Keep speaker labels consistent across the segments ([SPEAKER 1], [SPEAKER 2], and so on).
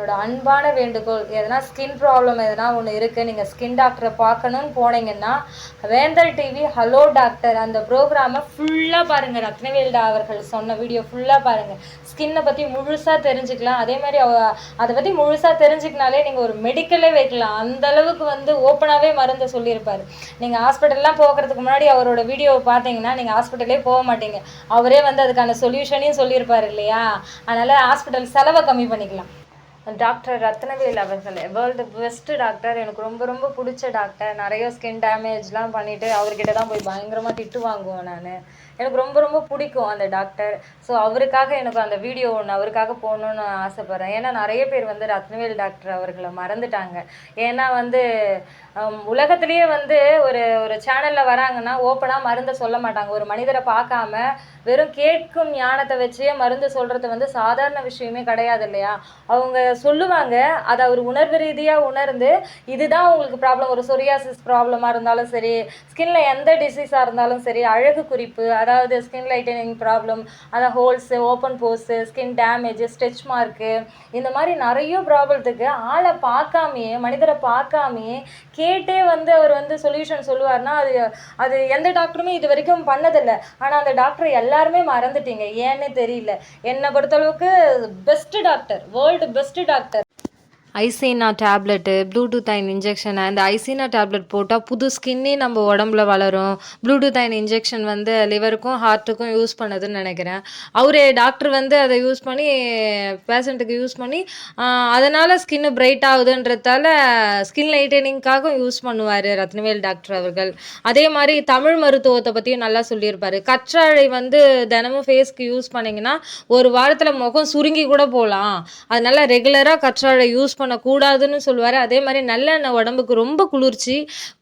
[SPEAKER 1] என்னோட அன்பான வேண்டுகோள் எதனா ஸ்கின் ப்ராப்ளம் எதனா ஒன்று இருக்குது நீங்கள் ஸ்கின் டாக்டரை பார்க்கணும்னு போனீங்கன்னா வேந்தர் டிவி ஹலோ டாக்டர் அந்த ப்ரோக்ராமை ஃபுல்லாக பாருங்கள் ரத்னவேல்டா அவர்கள் சொன்ன வீடியோ ஃபுல்லாக பாருங்கள் ஸ்கின்னை பற்றி முழுசாக தெரிஞ்சுக்கலாம். அதே மாதிரி அவ அதை பற்றி முழுசாக தெரிஞ்சுக்கினாலே நீங்கள் ஒரு மெடிக்கலே வைக்கலாம். அந்த அளவுக்கு வந்து ஓப்பனாகவே மருந்தை சொல்லியிருப்பாரு. நீங்கள் ஹாஸ்பிட்டல்லாம் போகிறதுக்கு முன்னாடி அவரோட வீடியோவை பார்த்தீங்கன்னா நீங்கள் ஹாஸ்பிட்டலே போக மாட்டீங்க. அவரே வந்து அதுக்கான சொல்யூஷனையும் சொல்லியிருப்பார் இல்லையா? அதனால் ஹாஸ்பிட்டல் செலவை கம்மி பண்ணிக்கலாம். டாக்டர் ரத்னவேல் அவர்கள் வேர்ல்டு பெஸ்ட்டு டாக்டர் எனக்கு ரொம்ப ரொம்ப பிடிச்ச டாக்டர் நிறைய ஸ்கின் டேமேஜ்லாம் பண்ணிவிட்டு அவர்கிட்ட தான் போய் பயங்கரமாக திட்டு வாங்குவேன் நான். எனக்கு ரொம்ப ரொம்ப பிடிக்கும் அந்த டாக்டர். ஸோ அவருக்காக எனக்கு அந்த வீடியோ ஒன்று அவருக்காக போகணுன்னு ஆசைப்பட்றேன். ஏன்னா நிறைய பேர் வந்து ரத்னவேல் டாக்டர் அவர்களை மறந்துட்டாங்க. ஏன்னா வந்து உலகத்துலேயே உலகத்திலேயே வந்து ஒரு ஒரு சேனலில் வராங்கன்னா ஓப்பனாக மருந்தை சொல்ல மாட்டாங்க. ஒரு மனிதரை பார்க்காம வெறும் கேட்கும் ஞானத்தை வச்சே மருந்து சொல்கிறது வந்து சாதாரண விஷயமே கிடையாது இல்லையா? அவங்க சொல்லுவாங்க அதை அவர் உணர்வு ரீதியாக உணர்ந்து இதுதான் உங்களுக்கு ப்ராப்ளம் ஒரு சொரியாசிஸ் ப்ராப்ளமாக இருந்தாலும் சரி ஸ்கின்ல எந்த டிசீஸாக இருந்தாலும் சரி அழகு குறிப்பு அதாவது ஸ்கின் லைட்டனிங் ப்ராப்ளம் அந்த holes open pores skin damage stretch mark இந்த மாதிரி நிறைய ப்ராப்ளத்துக்கு ஆளை பார்க்காமையே மனிதரை பார்க்காமையே கேட்டே வந்து அவர் வந்து சொல்யூஷன் சொல்லுவார்னா அது அது எந்த டாக்டருமே இது வரைக்கும் பண்ணதில்லை. ஆனால் அந்த டாக்டர் எல்லாருமே மறந்துட்டீங்க. ஏன்னு தெரியல. என்னை பொறுத்தளவுக்கு best doctor world best doctor ஐசீனா tablet ப்ளூடூத் அயன் இன்ஜெக்ஷன் அந்த ஐசீனா டேப்லெட் போட்டால் புது ஸ்கின்னே நம்ம உடம்புல வளரும். ப்ளூடூத் அயன் இன்ஜெக்ஷன் வந்து லிவருக்கும் ஹார்ட்டுக்கும் யூஸ் பண்ணதுன்னு நினைக்கிறேன். அவரே டாக்டர் வந்து அதை யூஸ் பண்ணி பேஷண்ட்டுக்கு யூஸ் பண்ணி அதனால் ஸ்கின்னு பிரைட் ஆகுதுன்றதால ஸ்கின் லைட்டனிங்காக யூஸ் பண்ணுவார் ரத்னவேல் டாக்டர் அவர்கள். அதே மாதிரி தமிழ் மருத்துவத்தை பற்றியும் நல்லா சொல்லியிருப்பார். கற்றாழை வந்து தினமும் ஃபேஸ்க்கு யூஸ் பண்ணிங்கன்னா ஒரு வாரத்தில் முகம் சுருங்கி கூட போகலாம் அதனால் ரெகுலராக கற்றாழை யூஸ் பண்ணக்கூடாதுன்னு சொல்லுவார். அதே மாதிரி நல்லெண்ணெய் உடம்புக்கு ரொம்ப குளிர்ச்சி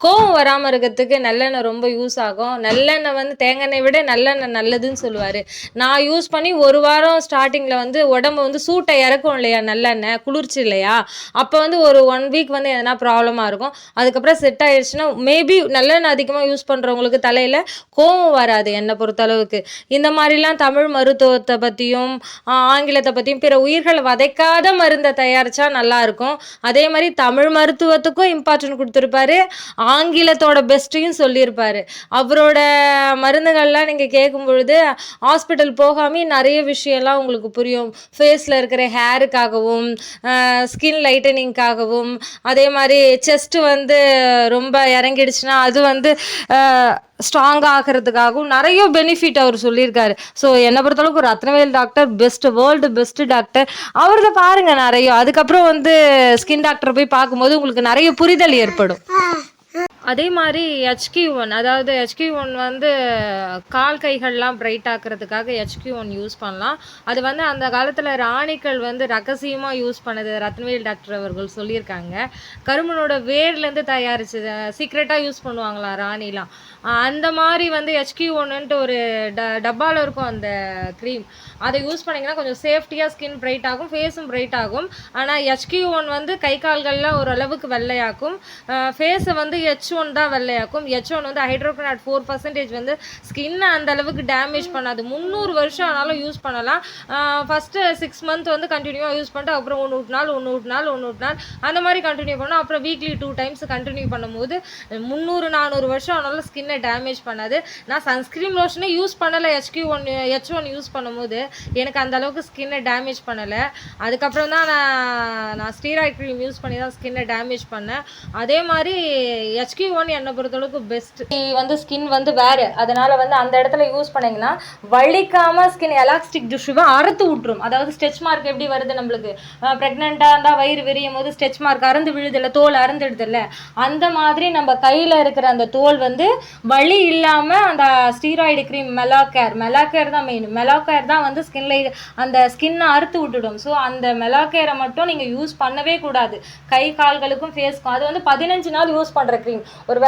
[SPEAKER 1] கோவம் வராமல் இருக்கிறதுக்கு நல்லெண்ணெய் ரொம்ப யூஸ் ஆகும். நல்லெண்ணெய் வந்து தேங்காய் விட நல்லெண்ணெய் நல்லதுன்னு சொல்லுவார். நான் யூஸ் பண்ணி ஒரு வாரம் ஸ்டார்டிங்கில் வந்து உடம்பு வந்து சூட்டை இறக்கும் இல்லையா நல்லெண்ணெய் குளிர்ச்சி இல்லையா? அப்போ வந்து ஒரு ஒன் வீக் வந்து எதனா ப்ராப்ளமாக இருக்கும். அதுக்கப்புறம் செட் ஆயிடுச்சுன்னா மேபி நல்லெண்ணெய் அதிகமாக யூஸ் பண்ணுறவங்களுக்கு தலையில் கோவம் வராது என்னை பொறுத்தளவுக்கு இந்த மாதிரிலாம் தமிழ் மருத்துவத்தை பற்றியும் ஆங்கிலத்தை பற்றியும் பிற உயிர்களை வதைக்காத மருந்தை தயாரித்தா நல்லா இருக்கும். அதே மாதிரி தமிழ் மருத்துவத்துக்கும் இம்பார்ட்டன்ட் கொடுத்துருப்பாரு. ஆங்கிலத்தோட பெஸ்ட்டையும் சொல்லியிருப்பாரு. அவரோட மருந்துகள்லாம் நீங்கள் கேட்கும் பொழுது ஹாஸ்பிட்டல் போகாமே நிறைய விஷயம்லாம் உங்களுக்கு புரியும். ஃபேஸில் இருக்கிற ஹேருக்காகவும் ஸ்கின் லைட்டனிங்காகவும் அதே மாதிரி செஸ்ட்டு வந்து ரொம்ப இறங்கிடுச்சுன்னா அது வந்து ஸ்ட்ராங் ஆகிறதுக்காகவும் நிறைய பெனிஃபிட் அவர் சொல்லியிருக்காரு. ஸோ என்னை பொறுத்தளவுக்கு Rathnavel doctor best world best doctor அவர்த பாருங்க நிறைய. அதுக்கப்புறம் வந்து ஸ்கின் டாக்டர் போய் பார்க்கும்போது உங்களுக்கு நிறைய புரிதல் ஏற்படும். அதே மாதிரி ஹெச்கி ஒன் அதாவது ஹெச்கி ஒன் வந்து கால் கைகள்லாம் பிரைட் ஆக்கிறதுக்காக ஹெச்கி ஒன் யூஸ் பண்ணலாம். அது வந்து அந்த காலத்தில் ராணிகள் வந்து ரகசியமாக யூஸ் பண்ணது ரத்னவேல் டாக்டர் அவர்கள் சொல்லியிருக்காங்க. கருமனோட வேர்லேருந்து தயாரிச்சது சீக்ரெட்டாக யூஸ் பண்ணுவாங்களா ராணிலாம். அந்த மாதிரி வந்து ஹெச்கி ஒன்னுன்ட்டு ஒரு ட டப்பாவில் இருக்கும் அந்த க்ரீம் அதை யூஸ் பண்ணிங்கன்னா கொஞ்சம் சேஃப்டியாக ஸ்கின் பிரைட் ஆகும் ஃபேஸும் பிரைட் ஆகும். ஆனால் ஹெச்கி ஒன் வந்து கை கால்கள்லாம் ஓரளவுக்கு வெள்ளையாக்கும். ஃபேஸை வந்து ஹெச் ஒன் தான் வெள்ளையாக்கும். ஹெச் ஒன் வந்து ஹைட்ரோக்னாட் ஃபோர் பர்சன்டேஜ் வந்து ஸ்கின்னை அந்த அளவுக்கு டேமேஜ் பண்ணாது. முந்நூறு வருஷம் ஆனாலும் யூஸ் பண்ணலாம். ஃபஸ்ட்டு சிக்ஸ் மந்த் வந்து கண்டினியூவாக யூஸ் பண்ணிட்டு அப்புறம் ஒன்று விட்டு நாள் ஒன்று விட்டு நாள் ஒன்று விட்டு நாள் அந்த மாதிரி கண்டினியூ பண்ணோம் அப்புறம் வீக்லி டூ டைம்ஸ் கண்டினியூ பண்ணும்போது முந்நூறு நானூறு வருஷம் ஆனாலும் ஸ்கின்னை டேமேஜ் பண்ணாது. நான் சன்ஸ்க்ரீன் லோஷனே யூஸ் பண்ணலை. HQ one H one use பண்ணும்போது எனக்கு அந்த அளவுக்கு ஸ்கின்னை டேமேஜ் பண்ணலை. அதுக்கப்புறம் தான் நான் நான் ஸ்டீராய்ட் க்ரீம் யூஸ் பண்ணி தான் ஸ்கின்னை டேமேஜ் பண்ணேன். அதே மாதிரி ஹெச்கியூ ஒன் என்னை பொறுத்தளவுக்கு பெஸ்ட் வந்து ஸ்கின் வந்து வேறு. அதனால வந்து அந்த இடத்துல யூஸ் பண்ணீங்கன்னா வலிக்காம ஸ்கின் எலாஸ்டிக் டிஷ்யூவை அறுத்து விட்டுரும் அதாவது ஸ்டெச் மார்க் எப்படி வருது நம்மளுக்கு? ப்ரெக்னெண்ட்டாக இருந்தால் வயிறு விரியும் போது ஸ்டெச் மார்க் அறந்து விழுதில்ல தோல் அறந்துடுதில்ல அந்த மாதிரி நம்ம கையில் இருக்கிற அந்த தோல் வந்து வலி இல்லாமல் அந்த ஸ்டீராய்டு க்ரீம் மெலாக்கேர் மெலாக்கேர் தான் மெயின் மெலாக்கேர் தான் வந்து ஸ்கின்ல அந்த ஸ்கின்னை அறுத்து விட்டுடும் ஸோ அந்த மெலாக்கேரை மட்டும் நீங்கள் யூஸ் பண்ணவே கூடாது. கை கால்களுக்கும் ஃபேஸ்க்கும் அது வந்து பதினஞ்சு நாள் யூஸ் பண்ணுற க்ரீம் ஒரு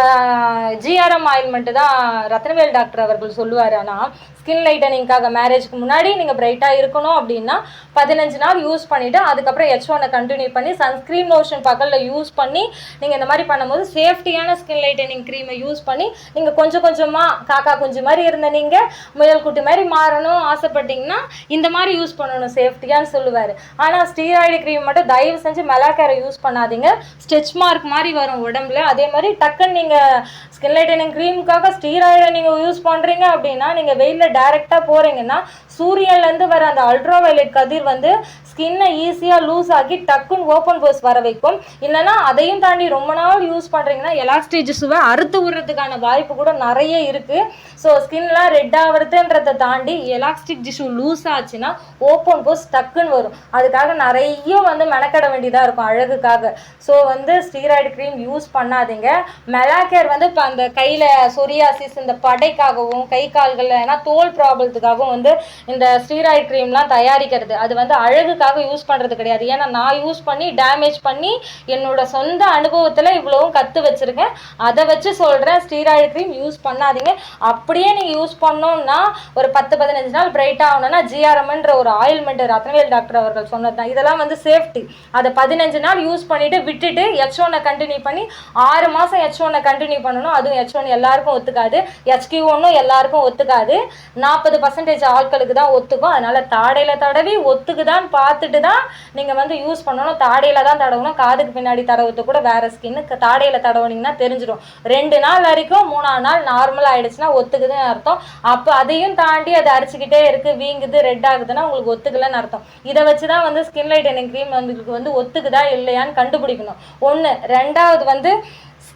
[SPEAKER 1] ஜிஆர்எம் ஆயில்மெண்ட்டு தான் ரத்னவேல் டாக்டர் அவர்கள் சொல்லுவார். ஆனால் ஸ்கின் லைட்டனிங்காக மேரேஜ்க்கு முன்னாடி நீங்கள் பிரைட்டாக இருக்கணும் அப்படின்னா பதினஞ்சு நாள் யூஸ் பண்ணிவிட்டு அதுக்கப்புறம் ஹெச் ஒன்னை கண்டினியூ பண்ணி சன்ஸ்க்ரீன் லோஷன் பகலில் யூஸ் பண்ணி நீங்கள் இந்த மாதிரி பண்ணும்போது சேஃப்டியான ஸ்கின் லைட்டனிங் க்ரீமை யூஸ் பண்ணி நீங்கள் கொஞ்சம் கொஞ்சமாக காக்கா குஞ்சு மாதிரி இருந்த நீங்கள் முயல் குட்டி மாதிரி மாறணும் ஆசைப்பட்டீங்கன்னா இந்த மாதிரி யூஸ் பண்ணணும் சேஃப்டியான்னு சொல்லுவார். ஆனால் ஸ்டீராய்டு க்ரீம் மட்டும் தயவு செஞ்சு மெலாக்கேரை யூஸ் பண்ணாதீங்க. ஸ்டெச் மார்க் மாதிரி வரும் உடம்புல. அதே மாதிரி டக்குன்னு நீங்கள் ஸ்கின் லைட்டனிங் க்ரீமுக்காக ஸ்டீராய்டை நீங்கள் யூஸ் பண்ணுறீங்க அப்படின்னா நீங்கள் வெயிலில் டைரெக்டாக போகிறீங்கன்னா சூரியன்லேருந்து வர அந்த அல்ட்ரா வயலட் கதிர் வந்து ஸ்கின்னை ஈஸியாக லூஸ் ஆக்கி டக்குன்னு ஓப்பன் போஸ் வர வைக்கும். இல்லைன்னா அதையும் தாண்டி ரொம்ப நாள் யூஸ் பண்ணுறீங்கன்னா எலாஸ்டிஜஸுவை அறுத்து விடுறதுக்கான வாய்ப்பு கூட நிறைய இருக்குது ஸோ ஸ்கின்லாம் ரெட் ஆகுறதுன்றதை தாண்டி எலாஸ்டிக் டிஷ்யூ லூஸ் ஆச்சுன்னா ஓப்பன் போஸ் டக்குன்னு வரும். அதுக்காக நிறைய வந்து மெனக்கட வேண்டியதாக இருக்கும் அழகுக்காக. ஸோ வந்து ஸ்டீராய்டு க்ரீம் யூஸ் பண்ணாதீங்க. மெலாக்கேர் வந்து இப்போ அந்த கையில் சொரியாசிஸ் இந்த படைக்காகவும் கை கால்களில் ஏன்னா தோல் ப்ராப்ளத்துக்காகவும் வந்து இந்த ஸ்டீராய்டு க்ரீம்லாம் தயாரிக்கிறது. அது வந்து அழகுக்காக யூஸ் பண்ணுறது கிடையாது. ஏன்னா நான் யூஸ் பண்ணி டேமேஜ் பண்ணி என்னோட சொந்த அனுபவத்தில் இவ்வளவும் கற்று வச்சுருக்கேன். அதை வச்சு சொல்கிறேன் ஸ்டீராய்டு க்ரீம் யூஸ் பண்ணாதீங்க. அப்படியே நீங்கள் யூஸ் பண்ணோம்னா ஒரு பத்து பதினஞ்சு நாள் பிரைட் ஆகணும்னா ஜிஆர்எம்ன்ற ஒரு ஆயில்மெண்ட் ரத்னவேல் டாக்டர் அவர்கள் சொன்னது தான். இதெல்லாம் வந்து சேஃப்டி அதை பதினஞ்சு நாள் யூஸ் பண்ணிவிட்டு விட்டுட்டு எச் ஒன்னை கண்டினியூ பண்ணி ஆறு மாதம் எச் ஒன்னை கண்டினியூ பண்ணணும். அதுவும் எச் ஒன் எல்லாருக்கும் ஒத்துக்காது. ஹெச்கியூ ஒன்றும் எல்லாருக்கும் ஒத்துக்காது. நாற்பது பர்சன்டேஜ் ஆட்களுக்கு தான் ஒத்துக்கும். அதனால் தாடையில் தடவி ஒத்துக்குதான் ஒத்துக்குதான்னு பார்த்துட்டு தான் நீங்கள் வந்து யூஸ் பண்ணணும். தாடையில் தான் தடவணும். காதுக்கு பின்னாடி தடவுறது கூட வேறு ஸ்கின்னு தாடையில் தடவுனீங்கன்னா தெரிஞ்சிடும். ரெண்டு நாள் வரைக்கும் மூணாவது நாள் நார்மல் ஆகிடுச்சுன்னா ஒத்துக்குதுன்னு அர்த்தம். அப்போ அதையும் தாண்டி அது அரிச்சுக்கிட்டே இருக்குது வீங்குது ரெட் ஆகுதுன்னா உங்களுக்கு ஒத்துக்கலைன்னு அர்த்தம். இதை வச்சு தான் வந்து ஸ்கின் லைட் எனக்கு க்ரீம் உங்களுக்கு வந்து ஒத்துக்குதா இல்லையான்னு கண்டுபிடிக்கணும். ஒன்று ரெண்டாவது வந்து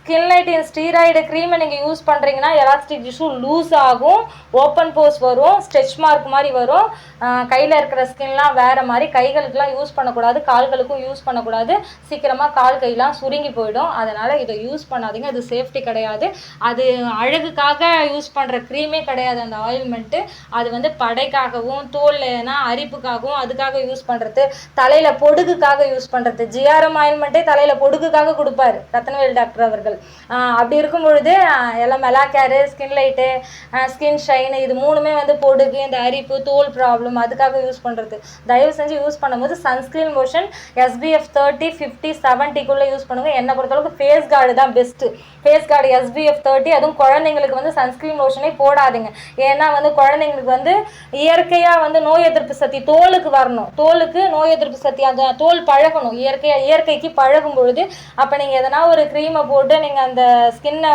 [SPEAKER 1] ஸ்கின் லைட்டின் ஸ்டீராய்டு க்ரீமை நீங்கள் யூஸ் பண்ணுறீங்கன்னா எலாஸ்டிக் டிஷ்யூ லூஸ் ஆகும். ஓப்பன் போஸ் வரும். ஸ்ட்ரெச் மார்க் மாதிரி வரும். கையில் இருக்கிற ஸ்கின்லாம் வேறு மாதிரி. கைகளுக்கெலாம் யூஸ் பண்ணக்கூடாது. கால்களுக்கும் யூஸ் பண்ணக்கூடாது. சீக்கிரமாக கால் கையெலாம் சுருங்கி போயிடும். அதனால் இதை யூஸ் பண்ணாதீங்க. அது சேஃப்டி கிடையாது. அது அழகுக்காக யூஸ் பண்ணுற க்ரீமே கிடையாது அந்த ஆயில்மெண்ட்டு அது வந்து படைக்காகவும் தோல்னா அரிப்புக்காகவும் அதுக்காக யூஸ் பண்ணுறது தலையில் பொடுகுக்காக யூஸ் பண்ணுறது ஜிஆர்எம் ஆயில்மெண்ட்டே தலையில் பொடுகுக்காக கொடுப்பாரு. ரத்னவேல் டாக்டர் அவர்கள். ஆஹ் அப்படி இருக்கும் பொழுது எல்லாம் மெலாக்கேரு ஸ்கின் லைட்டு ஸ்கின் ஷைனு இது மூணுமே வந்து பொடுகு இந்த அரிப்பு தோல் ப்ராப்ளம் அதுக்காக யூஸ் பண்ணுறது தயவு செஞ்சு யூஸ் பண்ணும்போது sunscreen lotion SPF thirty fifty செவன்ட்டிக்குள்ளே use பண்ணுங்க. என்னை பொறுத்தளவுக்கு ஃபேஸ் கார்டு தான் best face guard SPF thirty அதுவும் குழந்தைங்களுக்கு வந்து சன்ஸ்கிரீன் லோஷனே போடாதீங்க. ஏன்னா வந்து குழந்தைங்களுக்கு வந்து இயற்கையாக வந்து நோய் எதிர்ப்பு சக்தி தோலுக்கு வரணும். தோலுக்கு நோய் எதிர்ப்பு சக்தி அந்த தோல் பழகணும். இயற்கையாக இயற்கைக்கு பழகும் பொழுது அப்போ நீங்கள் எதனா ஒரு க்ரீமை போட்டு நீங்கள் அந்த ஸ்கின்னை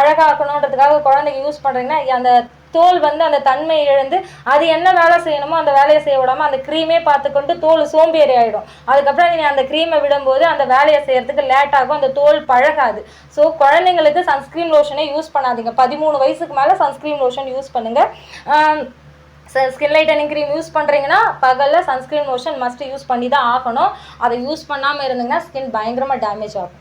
[SPEAKER 1] அழகாக்கணுன்றதுக்காக குழந்தைக்கு யூஸ் பண்ணுறீங்கன்னா அந்த தோல் வந்து அந்த தன்மை இழந்து அது என்ன வேலை செய்யணுமோ அந்த வேலையை செய்ய விடாம அந்த க்ரீமே பார்த்துக்கொண்டு தோல் சோம்பேறி ஆகிடும் அதுக்கப்புறம் நீங்கள் அந்த க்ரீமை விடும்போது அந்த வேலையை செய்கிறதுக்கு லேட் ஆகும் அந்த தோல் பழகாது. ஸோ குழந்தைங்களுக்கு சன்ஸ்க்ரீன் லோஷனே யூஸ் பண்ணாதீங்க. பதிமூணு வயசுக்கு மேலே சன்ஸ்க்ரீன் லோஷன் யூஸ் பண்ணுங்கள் ஸ்கின் லைட்டனிங் க்ரீம் யூஸ் பண்ணுறீங்கன்னா பகலில் சன்ஸ்க்ரீன் லோஷன் மஸ்ட் யூஸ் பண்ணி தான் ஆகணும். அதை யூஸ் பண்ணாமல் இருந்தீங்கன்னா ஸ்கின் பயங்கரமாக டேமேஜ் ஆகும்.